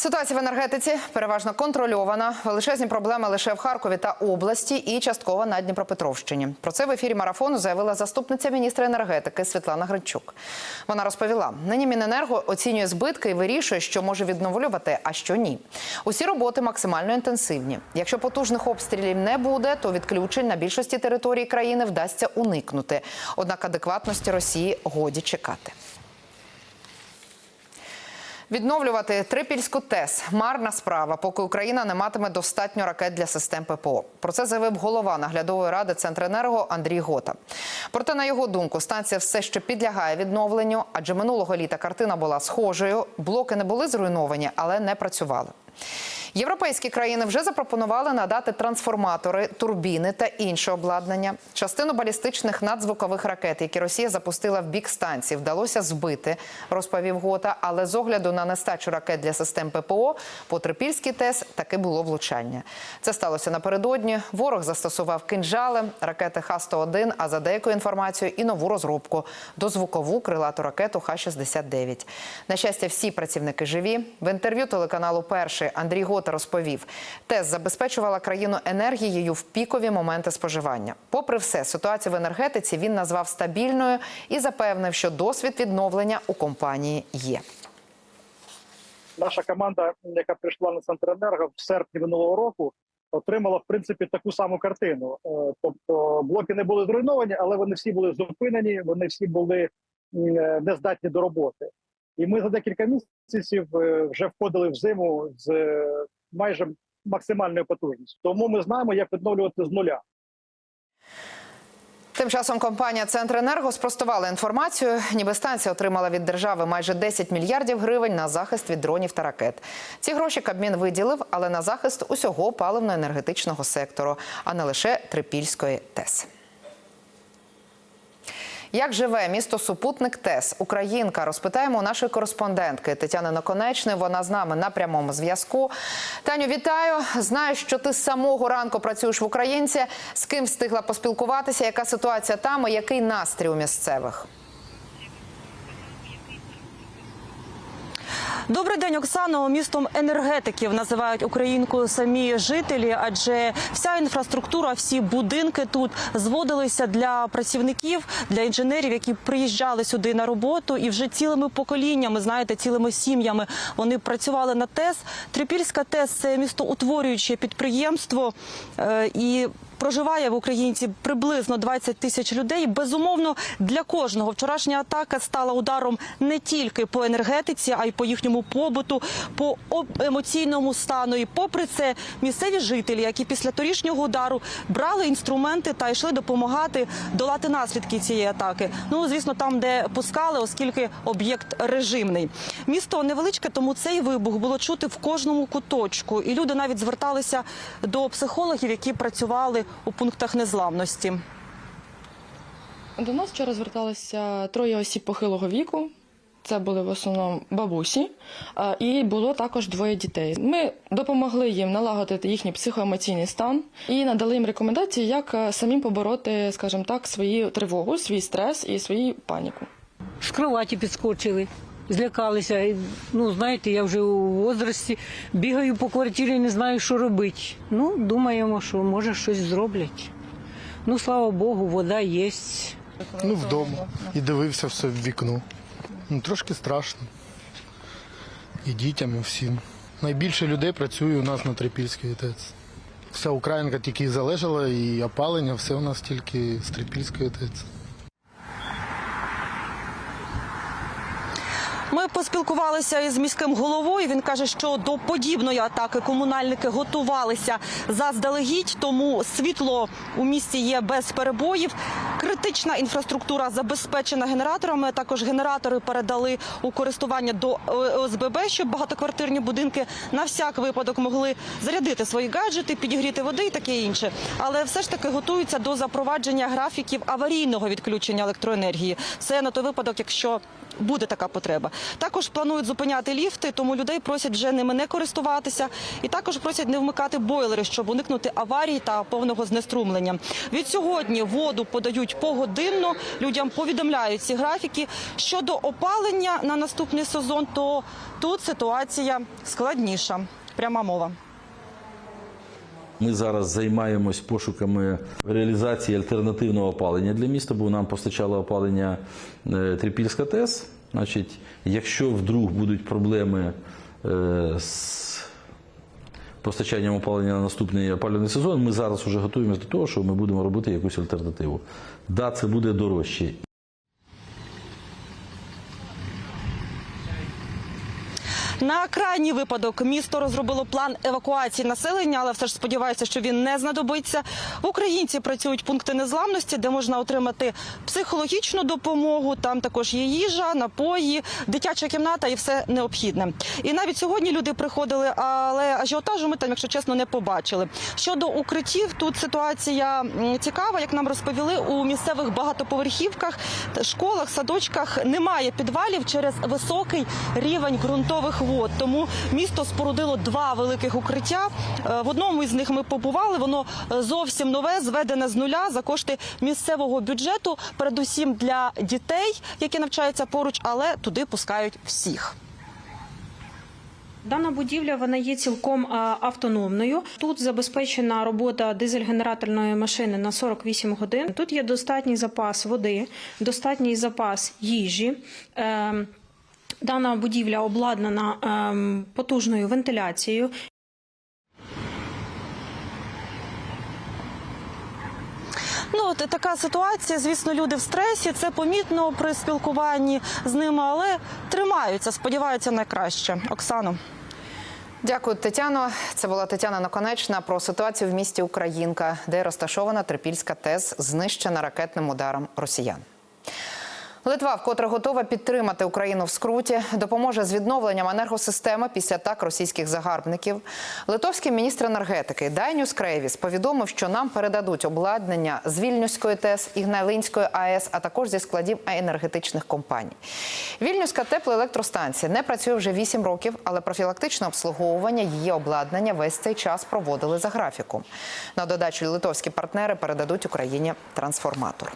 Ситуація в енергетиці переважно контрольована. Величезні проблеми лише в Харкові та області і частково на Дніпропетровщині. Про це в ефірі марафону заявила заступниця міністра енергетики Світлана Гринчук. Вона розповіла: нині Міненерго оцінює збитки і вирішує, що може відновлювати, а що ні. Усі роботи максимально інтенсивні. Якщо потужних обстрілів не буде, то відключень на більшості території країни вдасться уникнути. Однак адекватності Росії годі чекати. Відновлювати Трипільську ТЕС – марна справа, поки Україна не матиме достатньо ракет для систем ППО. Про це заявив голова наглядової ради Центренерго Андрій Гота. Проте, на його думку, станція все ще підлягає відновленню, адже минулого літа картина була схожою. Блоки не були зруйновані, але не працювали. Європейські країни вже запропонували надати трансформатори, турбіни та інше обладнання. Частину балістичних надзвукових ракет, які Росія запустила в бік станції, вдалося збити, розповів Гота. Але з огляду на нестачу ракет для систем ППО по Трипільській ТЕС таки було влучання. Це сталося напередодні. Ворог застосував кинжали, ракети Х-101, а за деякою інформацією і нову розробку дозвукову крилату ракету Х-69. На щастя, всі працівники живі. В інтерв'ю телеканалу Перший Андрій Гота розповів, ТЕС забезпечувала країну енергією в пікові моменти споживання. Попри все, ситуацію в енергетиці він назвав стабільною і запевнив, що досвід відновлення у компанії є. наша команда, яка прийшла на Центренерго в серпні минулого року, отримала в принципі таку саму картину. Е, Тобто блоки не були зруйновані, але вони всі були зупинені, вони всі були е, нездатні до роботи. І ми за декілька місяців е, вже входили в зиму з е, майже максимальною потужністю. Тому ми знаємо, як відновлювати з нуля. Тим часом компанія Центренерго спростувала інформацію, ніби станція отримала від держави майже 10 мільярдів гривень на захист від дронів та ракет. Ці гроші Кабмін виділив, але на захист усього паливно-енергетичного сектору, а не лише Трипільської ТЕС. Як живе місто Супутник ТЕС? Українка розпитаємо у нашої кореспондентки Тетяни Наконечної. Вона з нами на прямому зв'язку. Таню, вітаю! Знаю, що ти з самого ранку працюєш в Українці. З ким встигла поспілкуватися? Яка ситуація там і який настрій у місцевих? Добрий день, Оксано. Містом енергетиків називають Українку самі жителі, адже вся інфраструктура, всі будинки тут зводилися для працівників, для інженерів, які приїжджали сюди на роботу, і вже цілими поколіннями, знаєте, цілими сім'ями вони працювали на ТЕС. Трипільська ТЕС це містоутворююче підприємство е, і. Проживає в Українці приблизно 20 тисяч людей. Безумовно, для кожного вчорашня атака стала ударом не тільки по енергетиці, а й по їхньому побуту, по емоційному стану. І попри це, місцеві жителі, які після торішнього удару брали інструменти та йшли допомагати долати наслідки цієї атаки. Ну звісно, там, де пускали, оскільки об'єкт режимний. Місто невеличке, тому цей вибух було чути в кожному куточку, і люди навіть зверталися до психологів, які працювали у пунктах незламності. До нас вчора зверталися троє осіб похилого віку. Це були в основному бабусі, і було також двоє дітей. Ми допомогли їм налагодити їхній психоемоційний стан і надали їм рекомендації, як е, самим побороти, скажімо так, свою тривогу, свій стрес і свою паніку. з кроваті підскочили, злякалися. Ну, знаєте, я вже у возрасті бігаю по квартирі, не знаю, що робити. Ну, думаємо, що може щось зроблять. Ну, слава Богу, вода є. Ну, вдома. І дивився все в вікно. Ну, трошки страшно. І дітям, і всім. Найбільше людей працює у нас на Трипільській ТЕЦ. Вся Українка тільки залежала, і опалення, все у нас тільки з Трипільської ТЕЦ. Ми поспілкувалися із міським головою. Він каже, що до подібної атаки комунальники готувалися заздалегідь, тому світло у місті є без перебоїв. Критична інфраструктура забезпечена генераторами. Також генератори передали у користування до е, ОСББ, щоб багатоквартирні будинки на всяк випадок могли зарядити свої гаджети, підігріти води і таке інше. Але все ж таки готуються до запровадження графіків аварійного відключення електроенергії. Це на той випадок, якщо буде така потреба. Також планують зупиняти ліфти, тому людей просять вже ними не користуватися, і також просять не вмикати бойлери, щоб уникнути аварій та повного знеструмлення. Від сьогодні воду подають погодинно. Людям повідомляють ці графіки. Щодо опалення на наступний сезон, то тут ситуація складніша. Пряма мова. Ми зараз займаємось пошуками реалізації альтернативного опалення для міста, бо нам постачало опалення е, Трипільська ТЕС. Значить, якщо вдруг будуть проблеми е, з постачанням опалення на наступний опалювальний сезон, ми зараз вже готуємося до того, що ми будемо робити якусь альтернативу. Да, це буде дорожче. На крайній випадок місто розробило план евакуації населення, але все ж сподіваюся, що він не знадобиться. В Українці працюють пункти незламності, де можна отримати психологічну допомогу. Там також є їжа, напої, дитяча кімната і все необхідне. І навіть сьогодні люди приходили, але ажіотажу ми там, якщо чесно, не побачили. Щодо укриттів, тут ситуація цікава, як нам розповіли у місцевих багатоповерхівках, школах, садочках немає підвалів через високий рівень ґрунтових вод. Тому місто спорудило два великих укриття. Е, В одному із них ми побували. Воно е, зовсім нове, зведене з нуля за кошти місцевого бюджету, передусім для дітей, які навчаються поруч, але туди пускають всіх. Дана будівля вона є цілком автономною. Тут забезпечена робота дизель-генераторної машини на 48 годин. Тут є достатній запас води, достатній запас їжі. Дана будівля обладнана ем, потужною вентиляцією. Ну от така ситуація. Звісно, люди в стресі. Це помітно при спілкуванні з ними, але тримаються, сподіваються найкраще. Оксано. Дякую, Тетяно. Це була Тетяна Наконечна про ситуацію в місті Українка, де розташована Трипільська ТЕС, знищена ракетним ударом росіян. Литва вкотре готова підтримати Україну в скруті, допоможе з відновленням енергосистеми після атак російських загарбників. Литовський міністр енергетики Дайнюс Крейвіс повідомив, що нам передадуть обладнання з Вільнюської ТЕС, Ігналинської АЕС, а також зі складів енергетичних компаній. Вільнюська теплоелектростанція не працює вже 8 років, але профілактичне обслуговування її обладнання весь цей час проводили за графіком. На додачу литовські партнери передадуть Україні трансформатор.